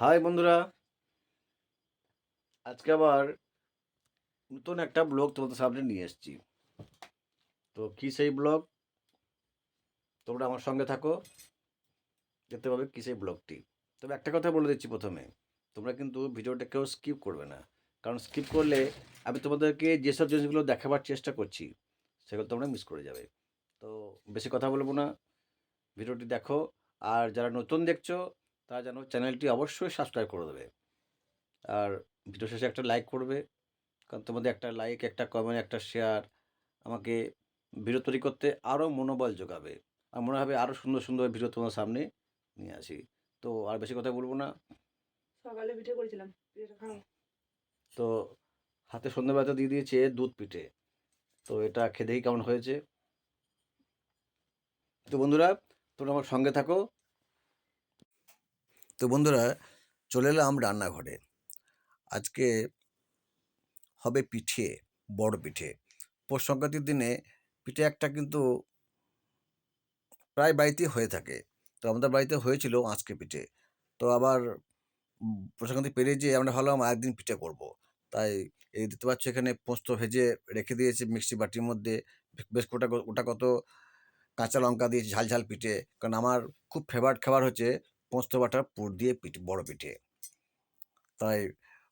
High বন্ধুরা। আজকে আবার নতুন একটা ব্লগ তোমাদের সামনে নিয়ে এসেছি। তো কি সেই ব্লগ? তোমরা আমার সঙ্গে থাকো, দেখতে পাবে কি সেই ব্লগটি। তবে একটা কথা বলে দিচ্ছি প্রথমে, তোমরা কিন্তু ভিডিওটা কেউ স্কিপ করবে না। কারণ স্কিপ করলে আমি তোমাদেরকে যেসব জিনিসগুলো দেখাবার চেষ্টা করছি, সেগুলো তোমরা মিস করে যাবে। তো বেশি কথা বলব না, ভিডিওটি দেখো। আর যারা নতুন দেখছ তারা যেন চ্যানেলটি অবশ্যই সাবস্ক্রাইব করে দেবে। আর ভিডিও শেষে একটা লাইক করবে কারণ তোমাদের একটা লাইক একটা কমেন্ট একটা শেয়ার আমাকে ভিডিও তৈরি করতে আরও মনোবল যোগাবে। আর মনে হবে আরও সুন্দর সুন্দর ভিডিও তোমার সামনে নিয়ে আসি। তো আর বেশি কথা বলব না। সকালে পিঠে করেছিলাম তো হাতে সন্ধ্যাবেলাতে দিয়ে দিয়েছে দুধ পিঠে। তো এটা দেখি কেমন হয়েছে? তো বন্ধুরা তোমরা আমার সঙ্গে থাকো। তো বন্ধুরা, চলে এলাম রান্নাঘরে। আজকে হবে পিঠে, বড় পিঠে। পৌষ সংক্রান্তির দিনে পিঠে একটা কিন্তু প্রায় বাড়িতেই হয়ে থাকে। তো আমাদের বাড়িতে হয়েছিল আজকে পিঠে। তো আবার পৌষ সংক্রান্তি পেরিয়ে যেয়ে আমরা ভাবলাম একদিন পিঠে করব। তাই এই দেখতে পাচ্ছ এখানে পোস্ত ভেজে রেখে দিয়েছে মিক্সি বাটির মধ্যে। বেশ ওটা ওটা কত কাঁচা লঙ্কা দিয়েছি ঝাল ঝাল পিঠে। কারণ আমার খুব ফেভারিট খাবার হচ্ছে পোস্ত বাটার পুর দিয়ে পিঠে, বড় পিঠে। তাই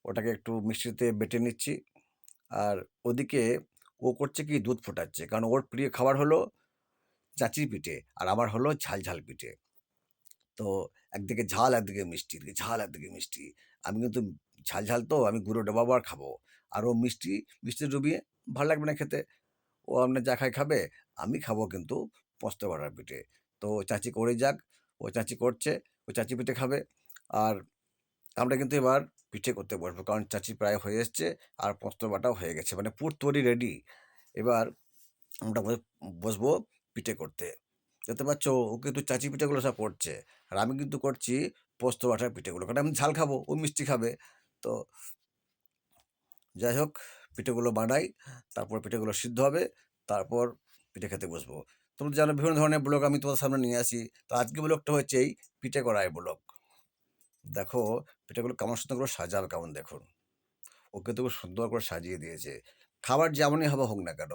ওটাকে একটু মিষ্টিতে বেটে নিচ্ছি। আর ওদিকে ও করছে কি দুধ ফোটাচ্ছে, কারণ ওর প্রিয় খাবার হলো চাচির পিঠে, আর আমার হলো ঝাল ঝাল পিঠে। তো একদিকে ঝাল, একদিকে মিষ্টি, এদিকে ঝাল, একদিকে মিষ্টি। আমি কিন্তু ঝাল ঝাল তো, আমি গুঁড়ো ডোবাবো আর খাব। আর ও মিষ্টি মিষ্টি ডুবিয়ে ভালো লাগবে না খেতে। ও আপনার যা খায় খাবে, আমি খাব কিন্তু পোস্ত বাটার পিঠে। তো চাচি করে যাক, ও চাচি করছে। ও চাচি পিঠে খাবে। আর আমরা কিন্তু এবার পিঠে করতে বসবো, কারণ চাচি প্রায় হয়ে এসছে আর পোস্ত বাটাও হয়ে গেছে। মানে পুর তৈরি রেডি এবার আমরা বস- বসবো পিঠে করতে। দেখতে পাচ্ছ, ও কিন্তু চাচি পিঠেগুলো সব করছে। আর আমি কিন্তু করছি পোস্ত বাটার পিঠেগুলো, কারণ আমি ঝাল খাব, ও মিষ্টি খাবে। তো যাই হোক, পিঠেগুলো বানাই, তারপর পিঠেগুলো সিদ্ধ হবে, তারপর পিঠে খেতে বসবো। তোমরা জানো বিভিন্ন ধরনের ব্লগ আমি তোমার সামনে নিয়ে আসি। তো আজকে ব্লগটা হচ্ছে এই পিঠে করাই ব্লগ। দেখো, পিঠেগুলো কেমন সুন্দর করে সাজাবে, কেমন দেখুন। ওকে তো সুন্দর করে সাজিয়ে দিয়েছে। খাবার যেমনই হবে হোক না কেন,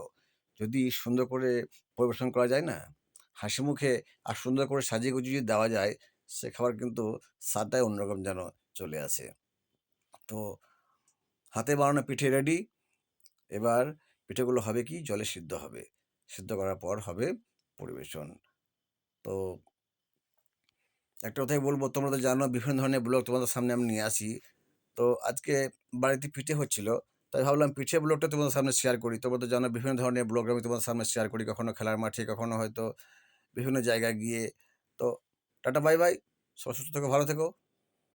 যদি সুন্দর করে পরিবেশন করা যায় না, হাসি মুখে আর সুন্দর করে সাজিয়ে গুজিয়ে দেওয়া যায়, সে খাবার কিন্তু স্বাদটাই অন্যরকম যেন চলে আসে। তো হাতে বানানো পিঠে রেডি। এবার পিঠেগুলো হবে কি? জলে সিদ্ধ হবে। সিদ্ধ করার পর হবে পরিবেশন। তো একটা কথাই বলব, তোমরা তো জানো বিভিন্ন ধরনের ব্লগ তোমাদের সামনে আমি নিয়ে আসি। তো আজকে বাড়িতে পিঠে হচ্ছিল, তাই ভাবলাম পিঠে ব্লগটা তোমাদের সামনে শেয়ার করি। তোমরা তো জানো বিভিন্ন ধরনের ব্লগ আমি তোমাদের সামনে শেয়ার করি, কখনো খেলার মাঠে, কখনো হয়তো বিভিন্ন জায়গায় গিয়ে। তো টাটা, বাই বাই। সব সুস্থ থেকো, ভালো থেকো।